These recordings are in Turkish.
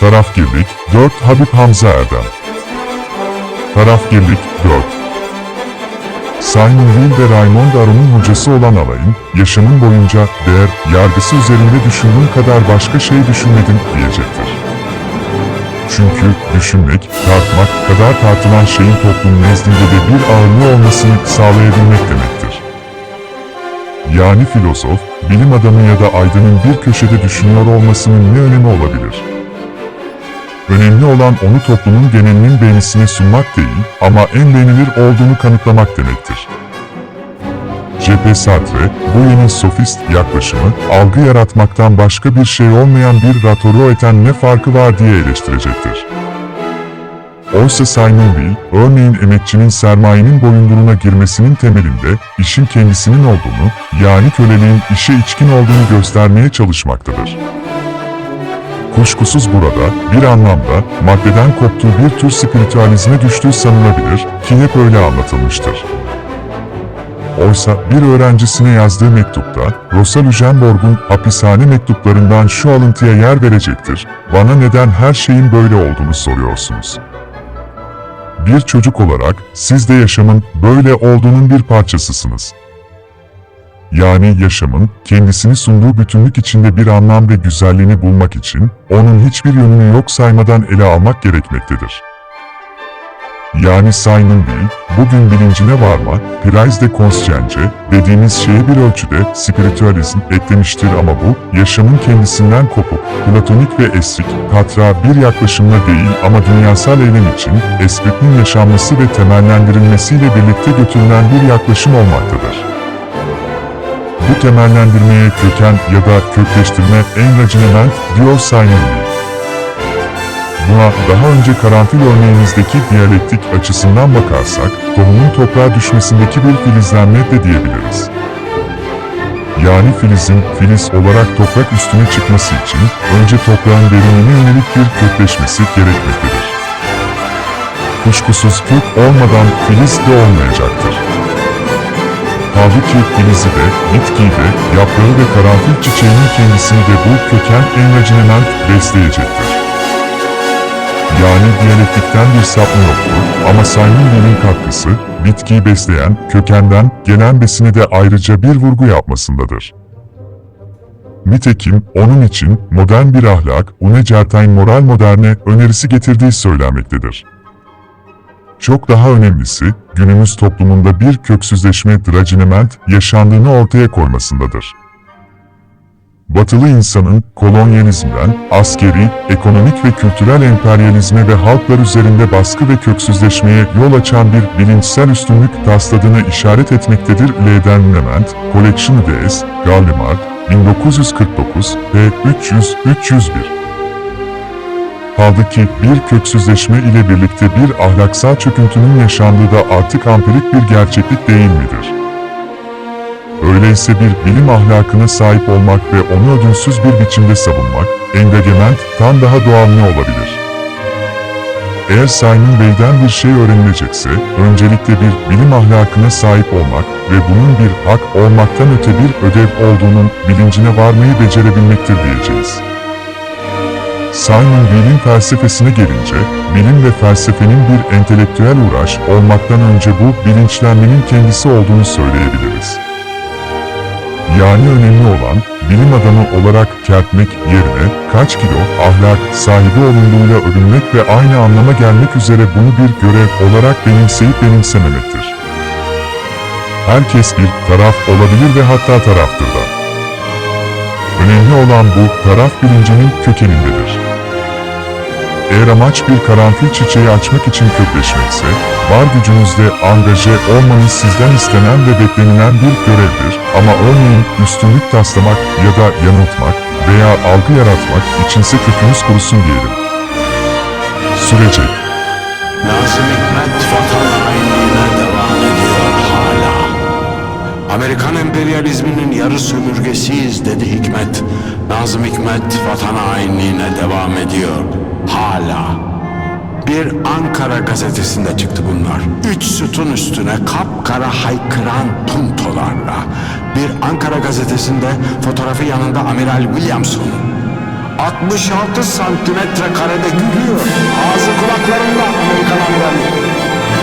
Tarafgirlik 4 Habib Hamza Erdem Tarafgirlik 4 Simon Will ve Raymond Aron'un hocası olan alayın, yaşamın boyunca değer yargısı üzerinde düşündüğüm kadar başka şey düşünmedim diyecektir. Çünkü düşünmek, tartmak kadar tartılan şeyin toplum nezdinde de bir ağırlığı olmasını sağlayabilmek demektir. Yani filozof, bilim adamı ya da aydının bir köşede düşünüyor olmasının ne önemi olabilir? Önemli olan onu toplumun genelinin beğenisine sunmak değil ama en beğenilir olduğunu kanıtlamak demektir. J.P. Sartre, bu yeni sofist yaklaşımı, algı yaratmaktan başka bir şey olmayan bir ratoru eten ne farkı var diye eleştirecektir. Oysa Simon Weil, örneğin emekçinin sermayenin boyunduruğuna girmesinin temelinde işin kendisinin olduğunu, yani köleliğin işe içkin olduğunu göstermeye çalışmaktadır. Kuşkusuz burada, bir anlamda, maddeden koptuğu bir tür spiritüalizme düştüğü sanılabilir ki hep öyle anlatılmıştır. Oysa bir öğrencisine yazdığı mektupta, Rosa Luxemburg'un hapishane mektuplarından şu alıntıya yer verecektir. Bana neden her şeyin böyle olduğunu soruyorsunuz. Bir çocuk olarak siz de yaşamın böyle olduğunun bir parçasısınız. Yani yaşamın kendisini sunduğu bütünlük içinde bir anlam ve güzelliğini bulmak için onun hiçbir yönünü yok saymadan ele almak gerekmektedir. Yani Simon Weil, bugün bilincine varma, prise de conscience dediğimiz şeye bir ölçüde spiritüalizm eklemiştir ama bu, yaşamın kendisinden kopuk, platonik ve esrik, katra bir yaklaşımla değil ama dünyasal eylem için espritinin yaşanması ve temellendirilmesiyle birlikte götürülen bir yaklaşım olmaktadır. Bu temellendirmeye köken ya da kökleştirme enracinement diyor Weil. Buna daha önce karanfil örneğimizdeki diyalektik açısından bakarsak, tohumun toprağa düşmesindeki bir filizlenme de diyebiliriz. Yani filizin filiz olarak toprak üstüne çıkması için önce toprağın derinliğine yönelik bir kökleşmesi gerekmektedir. Kuşkusuz kök olmadan filiz de olmayacaktır. Halbuki filizi de, bitkiyi de, yaprağı ve karanfil çiçeğinin kendisini de bu köken enracinement besleyecektir. Yani diyalektikten bir sapma yoktur ama Weil'in katkısı, bitkiyi besleyen, kökenden gelen besine de ayrıca bir vurgu yapmasındadır. Nitekim onun için modern bir ahlak, Une Certain moral moderne önerisi getirdiği söylenmektedir. Çok daha önemlisi, günümüz toplumunda bir köksüzleşme dracinement yaşandığını ortaya koymasındadır. Batılı insanın kolonyalizmden, askeri, ekonomik ve kültürel emperyalizme ve halklar üzerinde baskı ve köksüzleşmeye yol açan bir bilinçsel üstünlük tasladığına işaret etmektedir. L'Edenlement, Collection des Gallimard, 1949 ve 300-301. Halbuki bir köksüzleşme ile birlikte bir ahlaksal çöküntünün yaşandığı da artık ampirik bir gerçeklik değil midir? Öyleyse bir bilim ahlakına sahip olmak ve onu ödünsüz bir biçimde savunmak, engagement tam daha doğal ne olabilir? Eğer Simon Weil'den bir şey öğrenilecekse, öncelikle bir bilim ahlakına sahip olmak ve bunun bir hak olmaktan öte bir ödev olduğunun bilincine varmayı becerebilmektir diyeceğiz. Simon Weil'in felsefesine gelince, bilim ve felsefenin bir entelektüel uğraş olmaktan önce bu bilinçlenmenin kendisi olduğunu söyleyebiliriz. Yani önemli olan, bilim adamı olarak kertmek yerine kaç kilo ahlak sahibi olunduğuyla övünmek ve aynı anlama gelmek üzere bunu bir görev olarak benimseyip benimsememektir. Herkes bir taraf olabilir ve hatta taraftır da. Önemli olan bu taraf bilincinin kökenindedir. Eğer amaç bir karanfil çiçeği açmak için kökleşmekse, var gücünüzle angaje olmanız sizden istenen ve beklenilen bir görevdir ama örneğin üstünlük taslamak ya da yanıltmak veya algı yaratmak içinse kökünüz kurusun diyelim. Sürecek. Nazım Hikmet vatan hainliğine devam ediyor hala. Amerikan emperyalizminin yarı sömürgesiyiz dedi Hikmet. Nazım Hikmet vatan hainliğine devam ediyor hala. Bir Ankara gazetesinde çıktı bunlar. Üç sütun üstüne kapkara haykıran puntolarla. Bir Ankara gazetesinde fotoğrafı yanında Amiral Williamson. 66 santimetre karede gülüyor. Ağzı kulaklarında Amerikan amranı.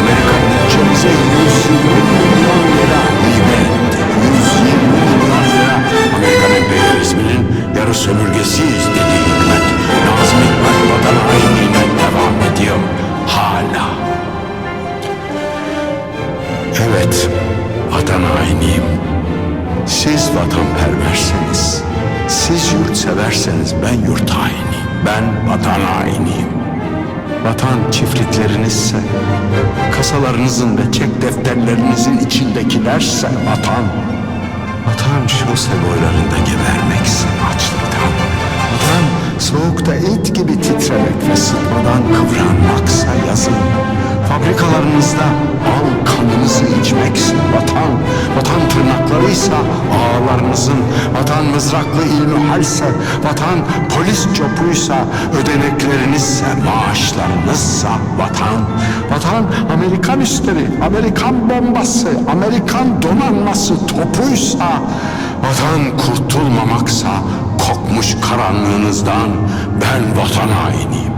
Amerika bütçemize 120 milyon lira hibe etti. 120 milyon lira. Amerikan emperyalizminin yarı sömürgesiyiz dedi Hikmet. Nazım Hikmet vatan hainliğine devam ediyor. Hala. Evet, vatan hainiyim. Siz vatanperversiniz. Siz yurtseverseniz ben yurt hainiyim. Ben vatan hainiyim. Vatan çiftliklerinizse, kasalarınızın ve çek defterlerinizin içindekilerse vatan. Vatan şose boylarında gebermekse Fabrikalarınızda al kanınızı içmekse vatan. Vatan tırnaklarıysa ağalarınızın. Vatan mızraklı ilmihalse, vatan polis copuysa, ödeneklerinizse, maaşlarınızsa vatan. Vatan Amerikan üstleri, Amerikan bombası, Amerikan donanması topuysa, vatan kurtulmamaksa, kokmuş karanlığınızdan ben vatan hainiyim.